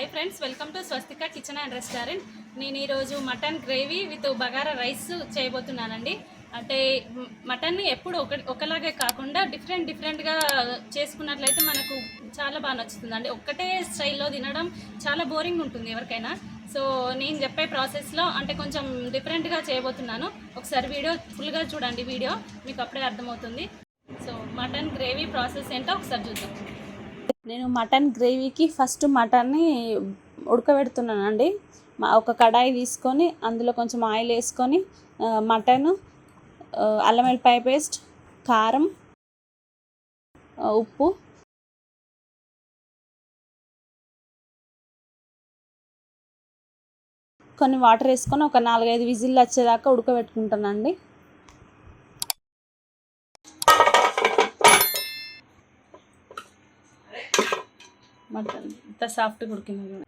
Hi friends welcome to Swastika kitchen and restaurant నేను ఈరోజు mutton gravy with bagara rice చేయబోతున్నానండి. అంటే మటన్ని ఎప్పుడు ఒక ఒకలాగే కాకుండా డిఫరెంట్ డిఫరెంట్గా చేసుకున్నట్లయితే మనకు చాలా బాగా నచ్చుతుందండి ఒక్కటే స్టైల్లో తినడం చాలా బోరింగ్ ఉంటుంది ఎవరికైనా. సో నేను చెప్పే ప్రాసెస్లో అంటే కొంచెం డిఫరెంట్గా చేయబోతున్నాను. ఒకసారి వీడియో ఫుల్గా చూడండి వీడియో మీకు అప్పుడే అర్థమవుతుంది. సో మటన్ గ్రేవీ ప్రాసెస్ ఏంటో ఒకసారి చూద్దాం. నేను మటన్ గ్రేవీకి ఫస్ట్ మటన్ని ఉడకబెడుతున్నానండి. మా- ఒక కడాయి తీసుకొని అందులో కొంచెం ఆయిల్ వేసుకొని మటన్ అల్లం వెల్లిపాయ పేస్ట్ కారం ఉప్పు కొన్ని వాటర్ వేసుకొని ఒక నాలుగైదు విజిల్లు వచ్చేదాకా ఉడకబెట్టుకుంటానండి. మటన్. ఇంత సాఫ్ట్గా ఉడికింది చూడండి.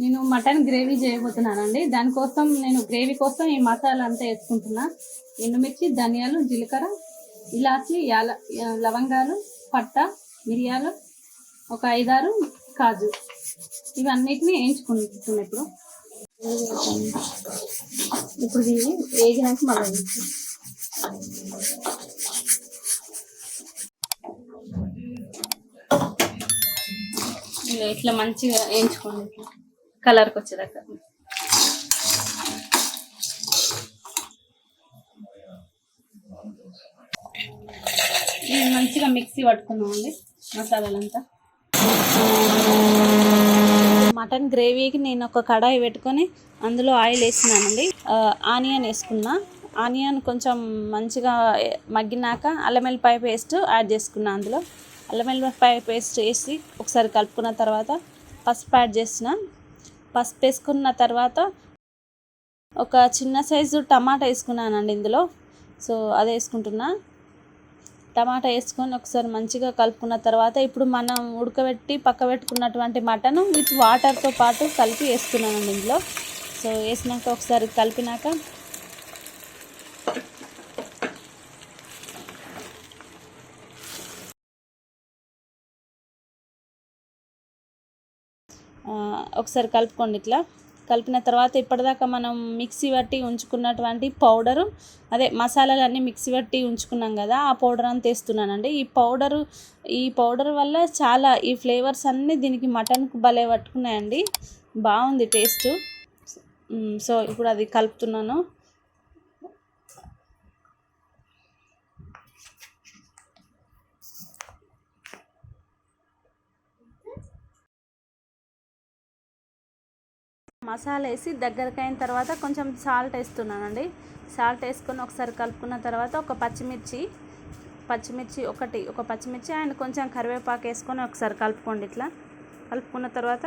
నేను మటన్ గ్రేవీ చేయబోతున్నానండి. దానికోసం నేను గ్రేవీ కోసం ఈ మసాలా అంతా వేసుకుంటున్నా. ఎండుమిర్చి ధనియాలు జీలకర్ర ఇలాచి యాల లవంగాలు పట్ట మిరియాలు ఒక ఐదారు కాజు. ఇవన్నిటిని వేయించుకుంటున్నా ఇప్పుడు. ఇప్పుడు ఇవి వేగినాక మళ్ళీ ఇలా ఇట్లా మంచిగా వేయించుకోండి ఇట్లా. కలర్కి వచ్చేదాకా ఇది మంచిగా మిక్సీ పట్టుకున్నామండి మసాలాలంతా. మటన్ గ్రేవీకి నేను ఒక కడాయి పెట్టుకొని అందులో ఆయిల్ వేసినానండి ఆనియన్ వేసుకున్నా. ఆనియన్ కొంచెం మంచిగా మగ్గినాక అల్లం వెల్లిపాయ పేస్ట్ యాడ్ చేసుకున్నా అందులో. అల్లం వెల్లిపాయ పేస్ట్ వేసి ఒకసారి కలుపుకున్న తర్వాత పసుపు యాడ్ చేసిన. పసుపు వేసుకున్న తర్వాత ఒక చిన్న సైజు టమాటా వేసుకున్నానండి ఇందులో. సో అది వేసుకుంటున్నా. టమాటా వేసుకొని ఒకసారి మంచిగా కలుపుకున్న తర్వాత ఇప్పుడు మనం ఉడకబెట్టి పక్క పెట్టుకున్నటువంటి మటన్ విత్ వాటర్తో పాటు కలిపి వేసుకున్నానండి ఇందులో. సో వేసినాక ఒకసారి కలిపినాక ఒకసారి కలుపుకోండి ఇట్లా. కలిపిన తర్వాత ఇప్పటిదాకా మనం మిక్సీ పట్టి ఉంచుకున్నటువంటి పౌడరు అదే మసాలాలన్నీ మిక్సీ పట్టి ఉంచుకున్నాం కదా ఆ పౌడర్ అంతా వేస్తున్నానండి. ఈ పౌడరు ఈ పౌడర్ వల్ల చాలా ఈ ఫ్లేవర్స్ అన్నీ దీనికి మటన్కు భలే పట్టుకున్నాయండి. బాగుంది టేస్ట్. సో ఇప్పుడు అది కలుపుతున్నాను. మసాలా వేసి దగ్గరకు అయిన తర్వాత కొంచెం సాల్ట్ వేస్తున్నానండి. సాల్ట్ వేసుకొని ఒకసారి కలుపుకున్న తర్వాత ఒక పచ్చిమిర్చి పచ్చిమిర్చి ఒకటి ఒక పచ్చిమిర్చి అండ్ కొంచెం కరివేపాకు వేసుకొని ఒకసారి కలుపుకోండి ఇట్లా. కలుపుకున్న తర్వాత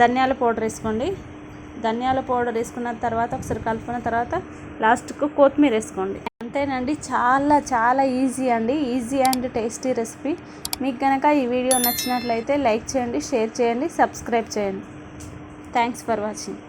ధనియాల పౌడర్ వేసుకోండి. ధనియాల పౌడర్ వేసుకున్న తర్వాత ఒకసారి కలుపుకున్న తర్వాత లాస్ట్కు కొత్తిమీర వేసుకోండి. అంతేనండి చాలా చాలా ఈజీ అండి. Easy and tasty recipe. మీకు కనుక ఈ వీడియో నచ్చినట్లయితే లైక్ చేయండి షేర్ చేయండి సబ్స్క్రైబ్ చేయండి. Thanks for watching.